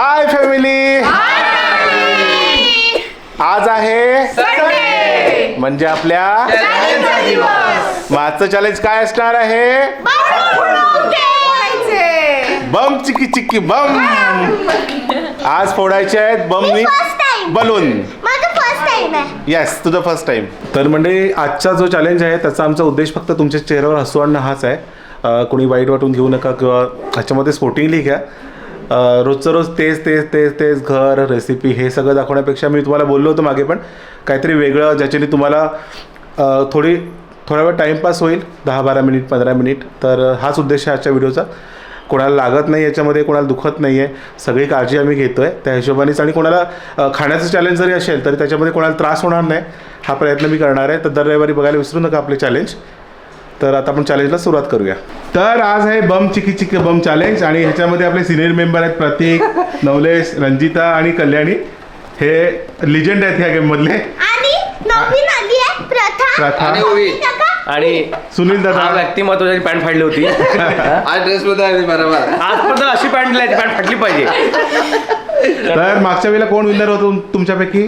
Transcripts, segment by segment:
Hi family आज आहे म्हणजे आपल्या मागचं चॅलेंज काय असणार आहे? बम चिकी चिकी बम. आज फोडायचे आहेत बलून. फर्स्ट टाइम आहे. येस तुझं फर्स्ट टाइम तर म्हणजे आजचा जो चॅलेंज आहे त्याचा आमचा उद्देश फक्त तुमच्या चेहऱ्यावर हसू आणणं हाच आहे. कोणी वाईट वाटून घेऊ नका किंवा ह्याच्यामध्ये स्पोर्टिंगली घ्या. रोजचं रोज तेच तेच तेच तेच घर रेसिपी हे सगळं दाखवण्यापेक्षा मी तुम्हाला बोललो होतो मागे पण काहीतरी वेगळं ज्याच्याने तुम्हाला थोडी थोडा वेळ टाईमपास होईल दहा बारा मिनिट पंधरा मिनिट तर हाच उद्देश आहे आजच्या व्हिडिओचा कोणाला लागत नाही याच्यामध्ये कोणाला दुखत नाही आहे सगळी काळजी आम्ही घेतो आहे त्या हिशोबानेच. आणि कोणाला खाण्याचं चॅलेंज जरी असेल तरी त्याच्यामध्ये कोणाला त्रास होणार नाही हा प्रयत्न मी करणार आहे. तर दर रविवारी बघायला विसरू नका आपले चॅलेंज तर आता आपण चॅलेंजला सुरुवात करूया. तर आज आहे बम चिकी चिकी बम चॅलेंज आणि ह्याच्यामध्ये आपले सिनियर मेंबर आहेत प्रतीक नवलेश रंजिता आणि कल्याणी. हे लिजंड आहेत ह्या गेममधले आणि नवीन आली आहे प्रथा. प्रथा. आणि ओवी. नका. आणि सुनील हा दादा व्यक्तिमत्व त्याची पॅन्ट फाडली होती. आज ड्रेस मध्ये आहे बरोबर. आजपर्यंत अशी पॅन्ट दिली पॅन्ट फाटली पाहिजे. तर मागच्या वेळेला कोण विनर होतो तुमच्यापैकी?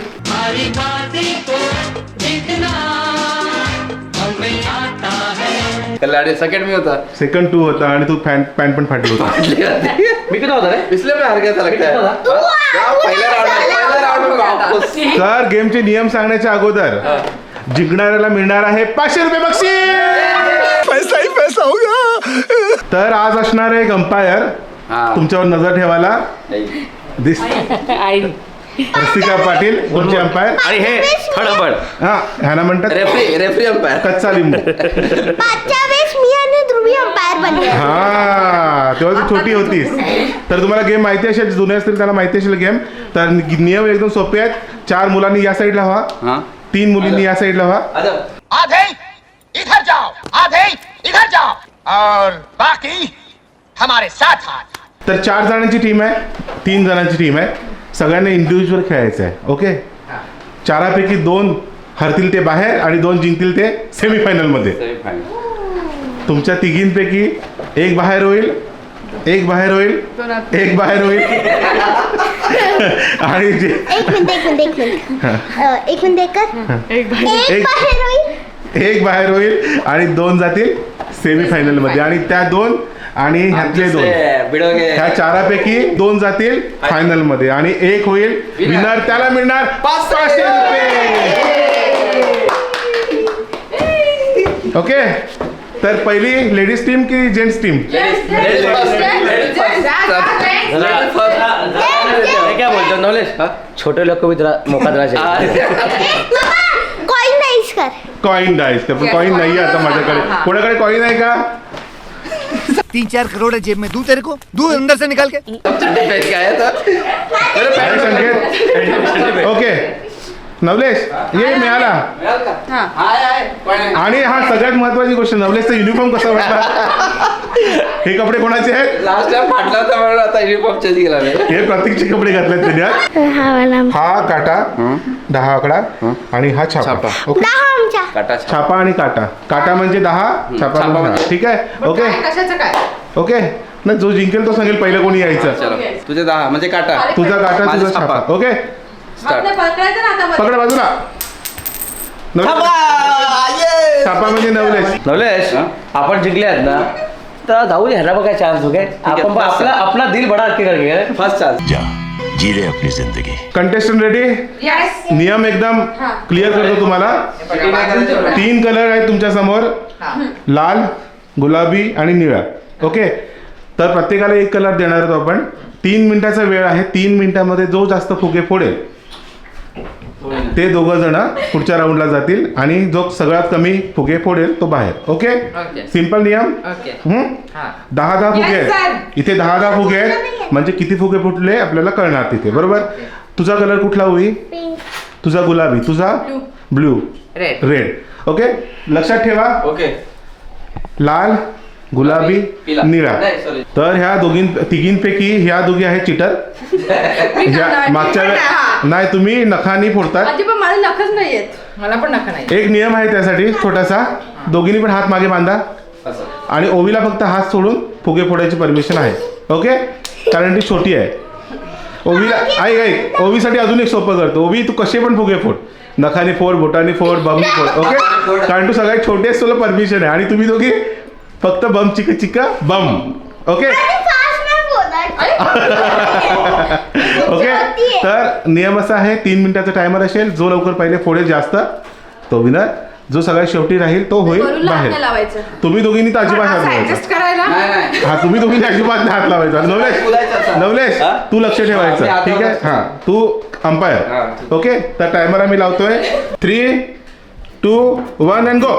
सेकंड मी होता. सेकंड टू होता आणि तू पॅन्ट पॅन्ट पण फाटली होती. मी किती होता रे? इसलिए मैं हार गया था लगता पहले राउंड पहले राउंड में वापस. तर गेमचे नियम सांगण्याच्या अगोदर जिंकणाऱ्याला मिळणार आहे पाचशे रुपये बक्षीस! पैसा ही पैसा होगा. तर आज असणार आहे अंपायर हाँ. तुमच्यावर नजर ठेवायला दिस रसिका पाटील तुमचे अंपायर आणि हे थडबड हा ह्याला म्हणतात रेफरी रेफरी अंपायर कच्चा लिंबू. मागच्या वेळेस मी आणि ध्रुवी अंपायर बनले हा तेव्हा तू छोटी होतीस. तर तुम्हाला गेम माहिती असेल जे जुने असतील त्याला माहिती असेल गेम तर नियम एकदम सोपे आहेत. चार मुलांनी या साईडला व्हा. हाँ. तीन मुलींनी या साईडला व्हा. आधे इधर जाओ. आधे इधर जाओ. और बाकी हमारे साथ हाथ तर चार जणांची टीम आहे तीन जणांची टीम आहे. सगळ्यांना इंडिव्हिज्युअल खेळायचं आहे ओके चारापैकी दोन हरतील ते बाहेर आणि दोन जिंकतील ते सेमीफायनलमध्ये सेमीफायनल तुमच्या तिघींपैकी एक बाहेर होईल एक बाहेर होईल एक बाहेर होईल. आणि एक मिनिट एक मिनिट एक मिनिट. अ, एक मिनिट एक कर. एक एक- बाहेर होईल. एक बाहेर होईल आणि दोन जातील सेमीफायनलमध्ये आणि त्या दोन आणि ह्यातले दोन. ह्या चारापैकी दोन जातील फायनलमध्ये आणि एक होईल विनर. त्याला मिळणार पाचशे पाचशे रुपये. ओके. तर पहिली लेडीज टीम की जेंट्स टीम? काय बोलतो नवलेश छोटे लोक भी जरा राहायचे कॉइन नाहीच कर कॉइन तर कॉइन नाही आता माझ्याकडे कोणाकडे कॉइन आहे का तीन चार करोड़ है जेब में दू तेरे को? दू अंदर से निकाल के? आया था ओके। नवलेश ये मिळाला हाय हाय. आणि हा सगळ्यात महत्वाची गोष्ट नवलेशचा युनिफॉर्म कसा वाटला हे कपडे कोणाचे आहेत? लास्ट टाइम फाटला होता म्हणून आता युनिफॉर्म चेंज केला मी. हे प्रत्येकचे कपडे घातलेत त्यांनी आज. हा मला हा काटा दहा आकडा आणि हा छापा. छापा. ओके? दहा आमच्या. काटा छाप. छापा आणि काटा. काटा म्हणजे दहा छापा छापा म्हणजे म्हणजे. ठीक आहे? ओके? कशाचं काय? ओके? नाही जो जिंकेल तो सांगेल पहिलं कोणी यायचं. चलो तुझे दहा म्हणजे काटा. तुझा काटा माझा तुझा छापा. छापा. ओके? स्टार्ट पकडायचं ना आता पकड बाजूला. छापा म्हणजे नवलेश. नवलेश? आपण जिंकले आहेत ना तर जाऊ दे ह्याला बघा चान्स ओके आपण. आपला आपला दिल बडा हत्ती करके फर्स्ट चान्स जा जी ले अपनी जिंदगी. कंटेस्टंट रेडी यस नियम एकदम. क्लिअर करतो तुम्हाला. तीन कलर आहेत तुमच्यासमोर. लाल गुलाबी आणि निळा. ओके तर प्रत्येकाला एक कलर देणार आहोत आपण. तीन मिनिटाचा वेळ आहे. तीन मिनिटामध्ये जो जास्त फुगे फोडेल. ते दोघं जण पुढच्या राऊंडला जातील आणि जो सगळ्यात कमी फुगे फोडेल तो बाहेर. ओके. सिंपल नियम? ओके हम्म? हा. दहा दहा फुगे. आहेत. इथे दहा दहा फुगे आहेत. म्हणजे किती फुगे फुटले आपल्याला कळणार तिथे. बरोबर? तुझा कलर कुठला होईल पिंक तुझा गुलाबी. तुझा? ब्ल्यू रेड रेड ओके लक्षात ठेवा. ओके लाल. गुलाबी. निळा. तर ह्या दोघीं तिघींपैकी ह्या दोघी आहेत चिटर. ह्या मागच्या वे- नाही तुम्ही नखानी फोडतात. माझी पण मला नखच नाही येत मला पण नख नाही एक नियम आहे त्यासाठी छोटासा. दोघींनी पण हात मागे बांधा. आणि ओवीला फक्त हात सोडून फुगे फोडायची परमिशन आहे. ओके? कारण ती छोटी आहे. ओवीला ऐक ऐक. ओवीसाठी अजून एक सोपं करतो. ओवी तू कसे पण फुगे फोड. नखाने फोड बोटाने फोड बमनी फोड. ओके? कारण तू सगळ्यात छोटी आहेस तुला परमिशन आहे. आणि तुम्ही दोघी? फक्त बम चिक चिक बम. ओके फास्ट नाही बोलत. ओके. तर नियम असा आहे तीन मिनिटाचा टायमर असेल जो लवकर पहिले फोडेल जास्त तो विनर जो सगळ्यात शेवटी राहील तो होईल बाहेर. लावायचं. तुम्ही दोघींनी तर अजिबात हात लावायचा. ऍडजस्ट करायला? नाही नाही. हा तुम्ही दोघींनी अजिबात हात लावायचा. नवलेश. नवलेश हा? तू लक्ष ठेवायचं. ठीक आहे? हा तू हा, अंपायर. ओके तर टायमर आम्ही लावतोय. Three two one and go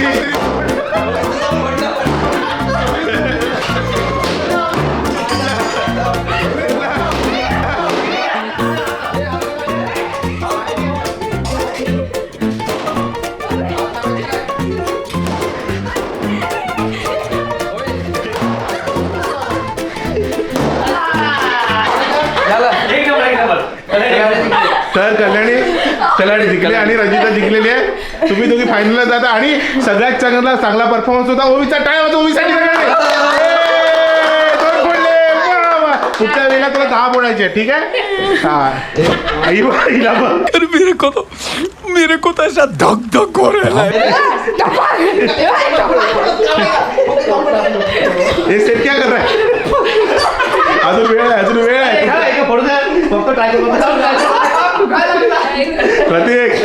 किती आणि रंजिता जिंकलेली आहे. तुम्ही दोघी फायनलला जाता आणि सगळ्यात चांगला चांगला परफॉर्मन्स होता ओवीचा टाइम होता ओवीसाठी. पुढच्या वेळेला तुला दहा फोडायचे ठीक आहे? हा. आई बा, हिला बघ. मेरे को तो मेरे को तो ऐसा धक धक हो रहा है. हे. सेट क्या कर रहा है? अजून वेळ आहे अजून वेळ आहे. फक्त ट्राय करू प्रतीक.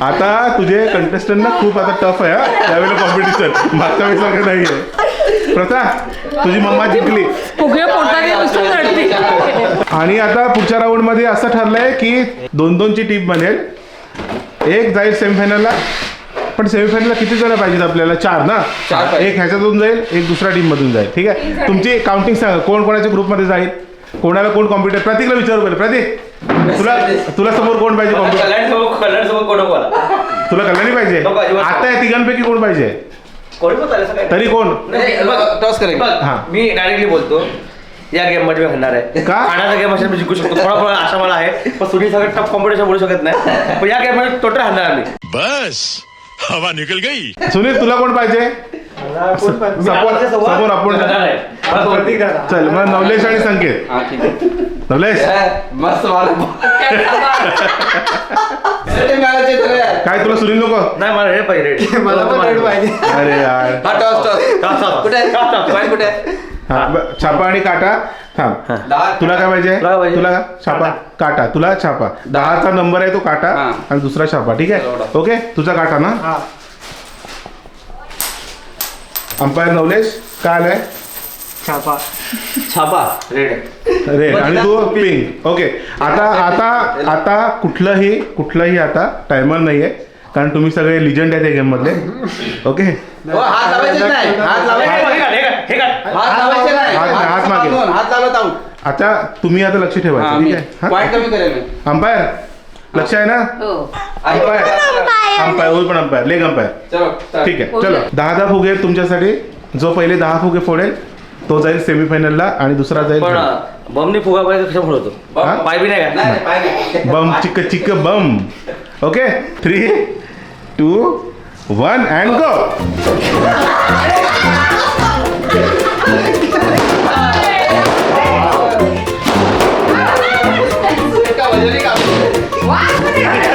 आता तुझे कंटेस्टंट ना खूप आता टफ आहे हा. त्यावेळेला कॉम्पिटिशन मागच्या वेळेसारखं नाही आहे प्रथा तुझी मम्मा जिंकली. आणि आता पुढच्या राऊंडमध्ये असं ठरलंय की दोन दोनची टीम बनेल. एक जाईल सेमीफायनलला पण सेमीफायनलला किती जण पाहिजेत आपल्याला? चार ना? चार पाहिजे. एक ह्याच्यातून जाईल एक दुसऱ्या टीम मधून जाईल. ठीक आहे? तुमची काउंटिंग सांगा कोण कोणाच्या ग्रुपमध्ये जाईल? कोणाला कोण कॉम्प्युटर प्रतीकला विचारू पहिले. प्रतीक तुला तुला समोर कोण पाहिजे कॉम्प्युटर कल्याण सोबत कोण तुला कल्याणी पाहिजे. आता या तिघांपैकी कोण पाहिजे? तरी कोण? नाही, बघ, टॉस करेल. हा. मी डायरेक्टली बोलतो. या गेममध्ये मी हरणार आहे. का? खाण्याचा गेम असेल मी जिंकू शकतो. थोडा थोडा आशा मला आहे पण सुनील सगळं टफ कॉम्पिटिशन बोलू शकत नाही. पण या गेममध्ये टोटल हरणार आम्ही. बस. हवा निकल गई. सुनील तुला कोण पाहिजे? आपण चल मग नवलेश आणि संकेत. हा नवलेश? मस्त. काय तुला सुनील नको? नाही मला रेड पाहिजे मला पण रेड पाहिजे. अरे यार. हा टॉस टॉस. कुठे कुठे? हा. छापा आणि काटा. थांब दहा तुला काय पाहिजे? तुला काय पाहिजे? तुला? छापा. काटा. तुला छापा. दहाचा नंबर आहे तो काटा हा. आणि दुसरा छापा. ठीक आहे? बरोबर. ओके? तुझा काटा ना? अंपायर नवलेश काय आलाय? छापा. रेड. रेड. आणि तू पिंक. ओके. आता आता आता कुठलंही कुठलंही आता टायमर नाहीये. कारण तुम्ही सगळे लिजंड आहेत या गेम मधले ओके? हो, हात लावायचे नाही. हात लावायचे. हात लावायचे नाही. हात- हात हात मागे. मागून, हात लावत आहोत आता तुम्ही आता लक्ष ठेवायचं ठीक आहे? पॉईंट कमी करेल मी. अंपायर लक्ष आहे ना? आई, अंपायर. अंपायर. अंपायर होईल पण अंपायर. Leg umpire. चलो. ठीक आहे चलो. दहा दहा फुगे आहेत तुमच्यासाठी. जो पहिले दहा फुगे फोडेल तो जाईल सेमीफायनलला आणि दुसरा जाईल पण final. बमनी फुगा पाहिजे कशा हा? पाय बी नाही नाही का? नाही, पाय नाही. बम चिक चिक बम. Okay? Three two one and go एका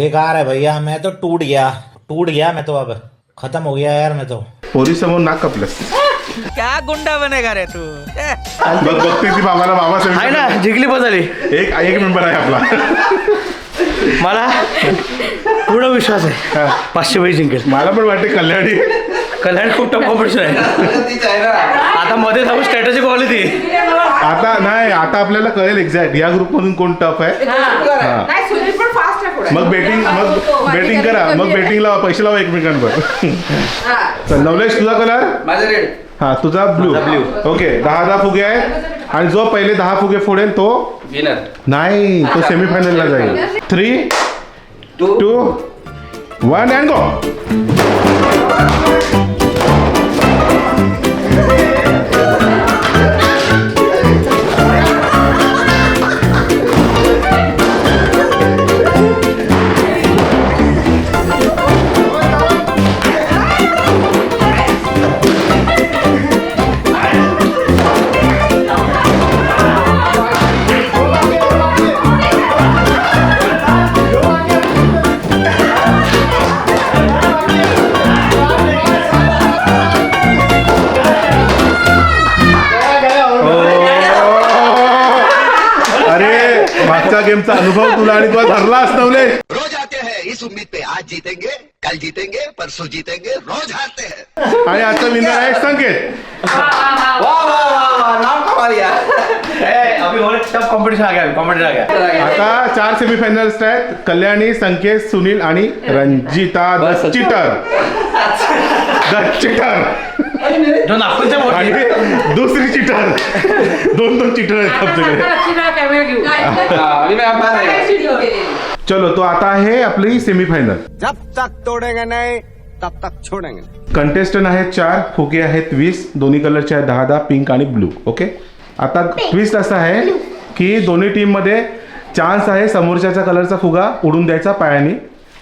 बेकार है भैया मैं तो टूट गया टूट गया मैं तो अब खत्म हो गया यार मैं तो। पोरी समोर नाक कपलस। क्या गुंडा बनेगा रे तू? बघ बघते ती बाबाला बाबा आहे ना जिंकली पण झाली एक एक मेंबर आहे आपला. मला पूर्ण विश्वास आहे. पाचशे पैसे जिंकेल. मला पण वाटते कल्याणी. कल्याण खूप टफ कॉम्पिटिशन आहे. आता मध्ये जाऊन स्ट्रॅटेजी क्वालिटी आता नाही आता आपल्याला कळेल एक्झॅक्ट या ग्रुप मधून कोण टफ आहे. मग बेटिंग मग बेटिंग करा मग बेटिंग लावा पैसे लावा एकमेकांवर. चल नवलेश तुझा कलर माझं रेड हा तुझा ब्लू ब्ल्यू ओके दहा दहा फुगे आहेत. आणि जो पहिले दहा फुगे फोडेल तो? विनर नाही तो सेमीफायनलला जाईल. Three two two one and go हैं विनर आहे संकेत वा वा वा वा नाम कमा लिया अभी और टफ कॉम्पिटिशन आ गया कॉम्पिटिशन आ गया. आता चार सेमीफायनलिस्ट आहेत. कल्याणी संकेत सुनील आणि Ranjita the cheater the cheater जो नागपूरच्या आणि मोठी दुसरी चिटर. दोन दोन चिटर आहेत आमच्याकडे कॅमेरा घेऊ. हा, अभी मैं अंपायर रहेगा चलो तो आता आहे आपली सेमीफायनल जब तक तोड़ेंगे नहीं तब तक छोड़ेंगे। कंटेस्टंट आहेत चार फुगे आहेत वीस दोन्ही कलरचे आहेत दहा दहा पिंक आणि ब्लू ओके आता ट्विस्ट असा आहे की दोन्ही टीममध्ये चान्स आहे समोरच्याचा कलरचा फुगा उडून द्यायचा पायाने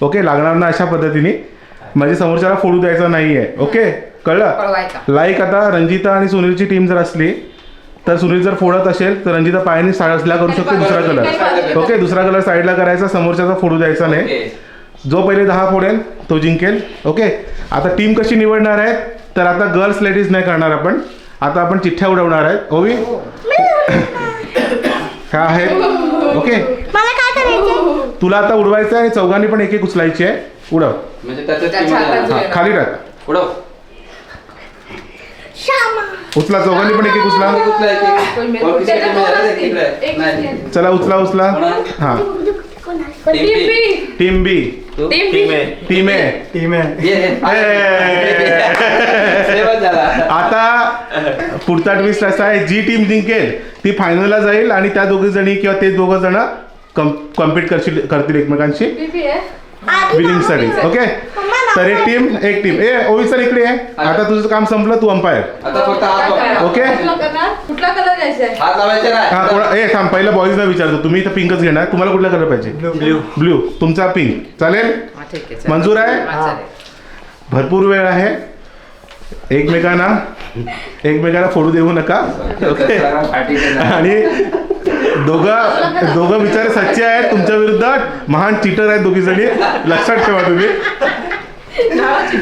ओके लागणार ना अशा पद्धतीने. म्हणजे समोरच्याला फोडू द्यायचा नाही आहे ओके कळलं. लाईक आता रंजिता आणि सुनीलची टीम जर असली तर सुनील जर फोडत असेल तर रंजिता पायाने साडसला करू शकते दुसरा कलर ओके दुसरा कलर साईडला करायचा समोरच्याचा फोडू द्यायचा नाही. जो पहिले दहा फोडेल तो जिंकेल. ओके आता टीम कशी निवडणार आहे तर आता गर्ल्स लेडीज नाही करणार आपण. आता आपण चिठ्ठ्या उडवणार आहेत. ओवी? ह्या आहेत ओके मला काय करायचं तुला आता उडवायचं आहे आणि चौघांनी पण एक एक उचलायची आहे. उडव. म्हणजे. हा, खाली टाक. उडव. उचला चौघांनी पण एक एक उचला. आहे आहे? आहे. चला उचला उचला. हा. Team B. टीम आहे टीम आता पुढचा ट्विस्ट असा आहे जी टीम जिंकेल ती फायनलला जाईल आणि त्या दोघी जणी किंवा ते दोघं जण कम्पीट करशील करतील एकमेकांशी. विनिंगसाठी ओके तर एक टीम एक टीम ए ओवी सर इकडे आहे आता तुझं काम संपलं तू अंपायर आता फक्त हात बघ. ओके कुठला कलर घ्यायचा आहे? हात लावायचे हा नाही कोणा ए थांब पहिलं बॉईजला विचारतो. तुम्ही तर पिंकच घेणार. तुम्हाला कुठला कलर पाहिजे? ब्ल्यू ब्ल्यू तुमचा पिंक चालेल? ठीक आहे चालेल. मंजूर आहे? हा, चालेल. भरपूर वेळ आहे. एकमेकांना एकमेकांना फोडू देऊ नका. ओके आणि दोघं दोघं बिचारे सच्चे आहेत तुमच्या विरुद्ध. महान चिटर आहेत दोघी जणी. लक्षात ठेवा तुम्ही.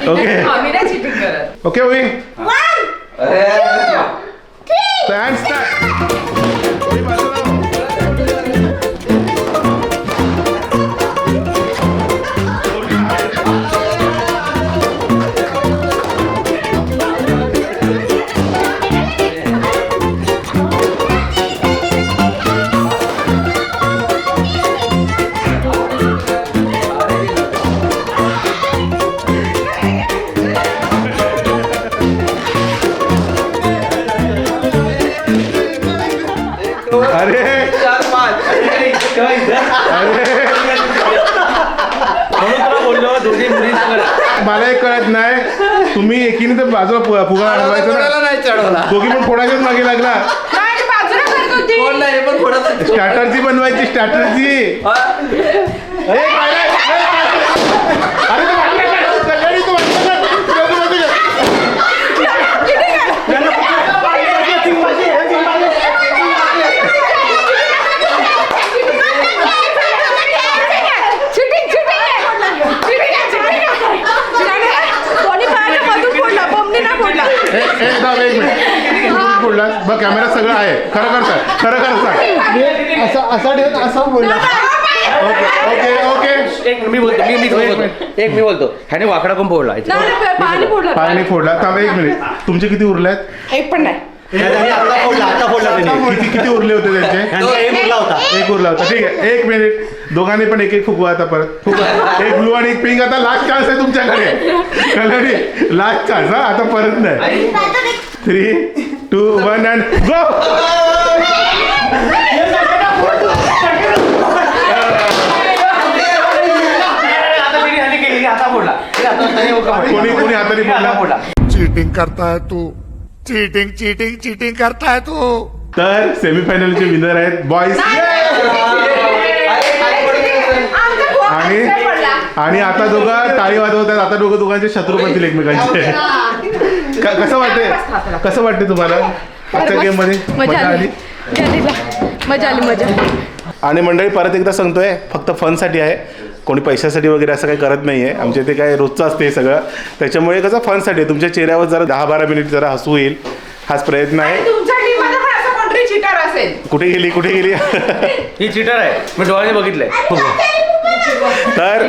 ओके आम्ही नाही चिटिंग करत. ओके होई अरे. बाजूला फुगा अडवायचा नाही चढवला? दोघी पण फोडायच्याच मागे लागला. नाही, बाजूला करत होती. कोण नाही पण थोडं स्ट्रॅटर्जी बनवायची स्ट्रॅटर्जी अरे काय नाही, अरे तो वाटलं काय? कल्याणी तो वाटलं काय? तुला तो माहिती का? चिटिंग चिटिंग कोणी बाहेर मधून फोडला बमनी ना फोडला ए, ए, थांब एक मिनिट तू कुठे बोललास बघ कॅमेरा सगळं आहे. खरं कर सांग खरं कर सांग. असं असा ठेवत असा बोलला ओके ओके एक मी बोलतो मी मी बोलतो. एक मी बोलतो. ह्याने वाकडा पण फोडला. पाणी फोडलं. पाणी फोडला. थांब एक मिनिट. तुमचे किती उरले आहेत? एक पण नाही. आता फोडला आता फोडला त्यांनी किती किती उरले होते त्यांचे? यांचा एक उरला होता. एक उरला होता. ठीक आहे. एक मिनिट. दोघांनी पण एक एक फुगवा आता परत. फुगवा. एक ब्लू आणि एक पिंक. आता लास्ट चान्स आहे तुमच्याकडे. लास्ट चान्स हा. आता परत नाही. Three two one and go. कोणी कोणी हाताने तिने हाता फोडला फोडला चीटिंग करता है तू चीटिंग चीटिंग चीटिंग करता है तू तर सेमीफायनलचे विनर आहेत फोन आणि आता दोघं टाळी वाजवतात आता दोघं दोघांचे शत्रू बनतील एकमेकांचे कसं वाटते कसं वाटते तुम्हाला? आजच्या गेममध्ये मजा आली. मजा आली? मजा आणि मंडळी परत एकदा सांगतोय फक्त फनसाठी आहे. कोणी पैशासाठी वगैरे असं काही करत नाही आहे आमच्या इथे काय रोजचं असते हे सगळं. त्याच्यामुळे कसं फनसाठी आहे. तुमच्या चेहऱ्यावर जरा दहा बारा मिनिट जरा हसू येईल. हाच प्रयत्न आहे. तुमच्या टीममध्ये पण असं कोणतरी चिटर असेल. कुठे गेली कुठे गेली? ही चिटर आहे. मी डोळ्याने बघितलंय. तर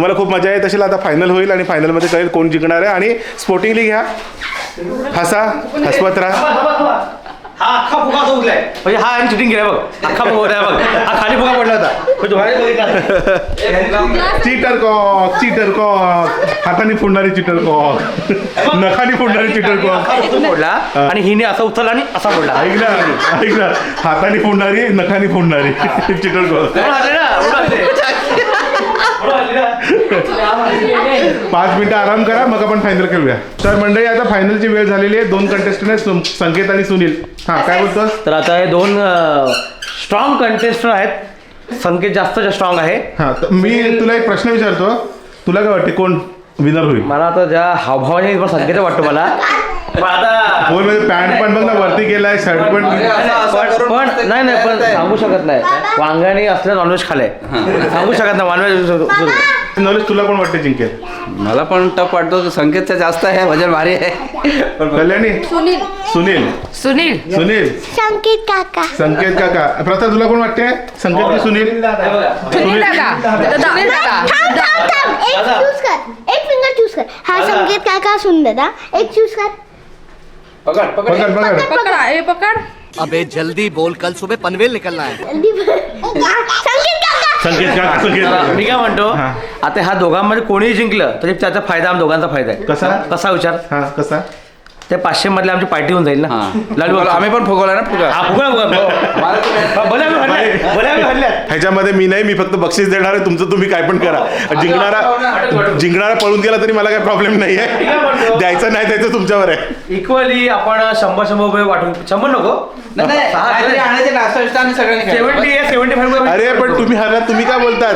तुम्हाला खूप मजा येत असेल आता फायनल होईल आणि फायनलमध्ये कळेल कोण जिंकणार आहे. आणि स्पोर्टिंगली घ्या. हसा हसवत राहा. हा अख्खा फुगा असा उठलाय म्हणजे हा आणि केलाय बघ. अख्खा फुगा बघ. हा खाली फुगा पडला होता. चिटर कॉक चिटर कॉक हाताने फोडणारी चिटर कॉक नखाने फोडणारी चिटर कॉक फोडला आणि हिने असा उचलला आणि असा फोडला. ऐकलं ऐकलं हाताने फोडणारी नखाने फोडणारी चिटर कॉक उडून आले ना उडून आले. उडून आले ना. पाच मिनिटं आराम करा मग आपण फायनल खेळूया. तर मंडळी आता फायनलची वेळ झालेली आहे. दोन कंटेस्टंट आहेत सं- संकेत आणि सुनील. हा काय बोलतोस? तर आता हे दोन स्ट्रॉंग कंटेस्टर आहेत. संकेत जास्त स्ट्रॉंग आहे. हा तर मी तुला एक प्रश्न विचारतो. तुला काय वाटते कोण विनर होईल? मला आता ज्या हावभावाने पण संकेत वाटतो मला पण म्हणजे पॅन्ट पण बघ ना वरती केलाय शर्ट पण पण पण नाही नाही पण सांगू शकत नाही. वांग्याने असलं नॉनव्हेज खाल्लंय. सांगू शकत नाही नॉनव्हेज नॉलेज तुला कोण वाटते जिंकेल. मला पण टफ वाटतो संकेतचं जास्त आहे वजन भारी आहे. पण कल्याणी? सुनील. सुनील. सुनील. सुनील. संकेत काका. संकेत काका. प्रथा तुला कोण वाटते संकेत की सुनील? सुनील दादा. सुनील दादा. थांब एक चूज कर. एक फिंगर चूज कर. हा संकेत काका सुन दादा. एक चूज कर. पकड पकड पकड पकड। पकड। हे पकड अबे जल्दी बोल कल सुबह पनवेल निकलना है। जल्दी संकेत काका संकेत काका मी काय म्हणतो हा. आता ह्या दोघांमध्ये कोणीही जिंकलं तरी त्याचा फायदा आम दोघांचा फायदा आहे. कसा? कसा विचार? हा कसा? ते पाचशे मधले आमची पार्टी होऊन जाईल ना. लालू आम्ही पण फुगवला ना फुगा. हा, फुगा, फुगा, फुगा. भले आम्ही हरले, भले आम्ही हरले. ह्याच्यामध्ये मी नाही मी फक्त बक्षीस देणार आहे तुमचं तुम्ही काय पण करा. जिंकणारा जिंकणारा पळून गेला तरी मला काही प्रॉब्लेम नाही आहे द्यायचं नाही द्यायचं तुमच्यावर आहे. इक्वली आपण शंभर शंभर रुपये वाटून शंभर नको. काहीतरी आणायचे नाश्ता बिस्टा आणि सगळ्यांनी सेव्हन्टी सेव्हन्टी फाईव्ह अरे पण तुम्ही हरलात तुम्ही काय बोलतात?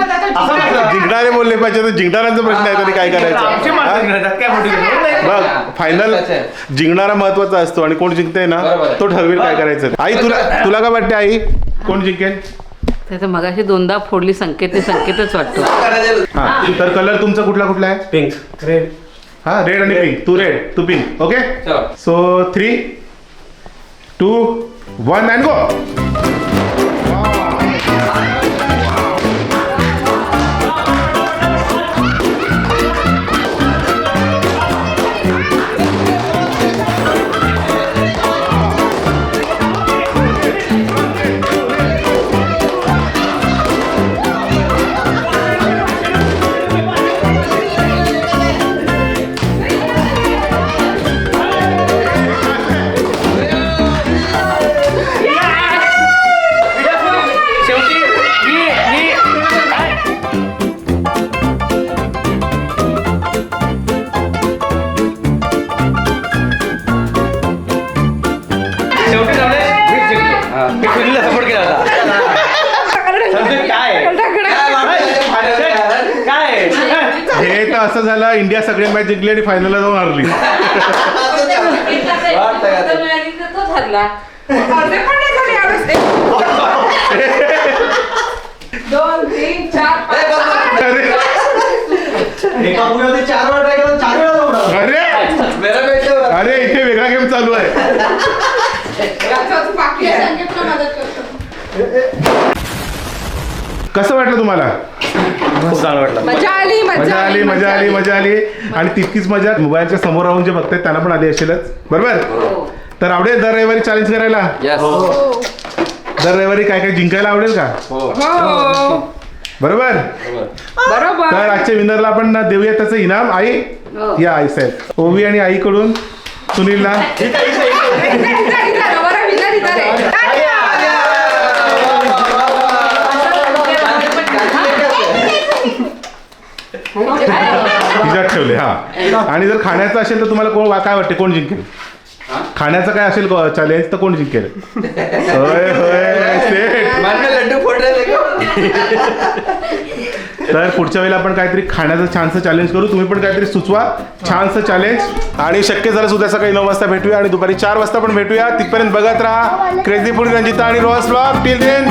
जिंकणारे बोलले पाहिजे तर जिंकणाऱ्यांचा प्रश्न आहे तरी काय आमची माणसं करायचं जिंकणार, त्यात काय मोठी गोष्ट नाही. बघ फायनल जिंकणारा महत्त्वाचा असतो आणि कोण जिंकते ना बरोबर आहे. तो ठरवेल काय करायचं. आई तुला तुला काय वाटते आई? कोण जिंकेल? तर मगाशी दोनदा फोडली संकेत ते संकेतच वाटतो. हा तर कलर तुमचा कुठला कुठला आहे? पिंक रेड हा रेड आणि पिंक तू रेड तू पिंक ओके चलो. So three two one and go सुनीलला support केला होता काय? हे तर असं झालं इंडिया सगळे मॅच जिंकली आणि फायनलला जाऊन हरली तो ठरला अर्धे पण नाही झाले यावेळेस. दोन तीन चार सहा. अरे अरे मेरा बेटे अरे इथे वेगळा गेम चालू आहे. कसं वाटलं तुम्हाला? मजा आली मजा आली मजा आली मजा आली. आणि तितकीच मजा मोबाईलच्या समोर राहून जे बघतायत त्यांना पण आली असेलच. बरोबर? तर आवडेल दर रविवारी चॅलेंज करायला? दर रविवारी काय काय जिंकायला आवडेल का? हो. बरोबर? बरोबर. तर आजच्या विनरला आपण ना देऊया त्याचं इनाम. आई? या आई साहेब. ओवी आणि आईकडून सुनीलला. तिच्यात ठेवले हा. आणि जर खाण्याचं असेल तर तुम्हाला कोण काय वाटते कोण जिंकेल? खाण्याचं काय असेल चॅलेंज तर कोण जिंकेल? होय होय सेठ. लड्डू फोडले तर पुढच्या वेळेला आपण काहीतरी खाण्याचं छानसं चॅलेंज करू. तुम्ही पण काहीतरी सुचवा. छानसं चॅलेंज आणि शक्य झालं सुद्धा सकाळी नऊ वाजता भेटूया आणि दुपारी चार वाजता पण भेटूया. तिथपर्यंत बघत राहा. क्रेझी फूड रंजिता आणि रोहस ब्लॉग टिल देन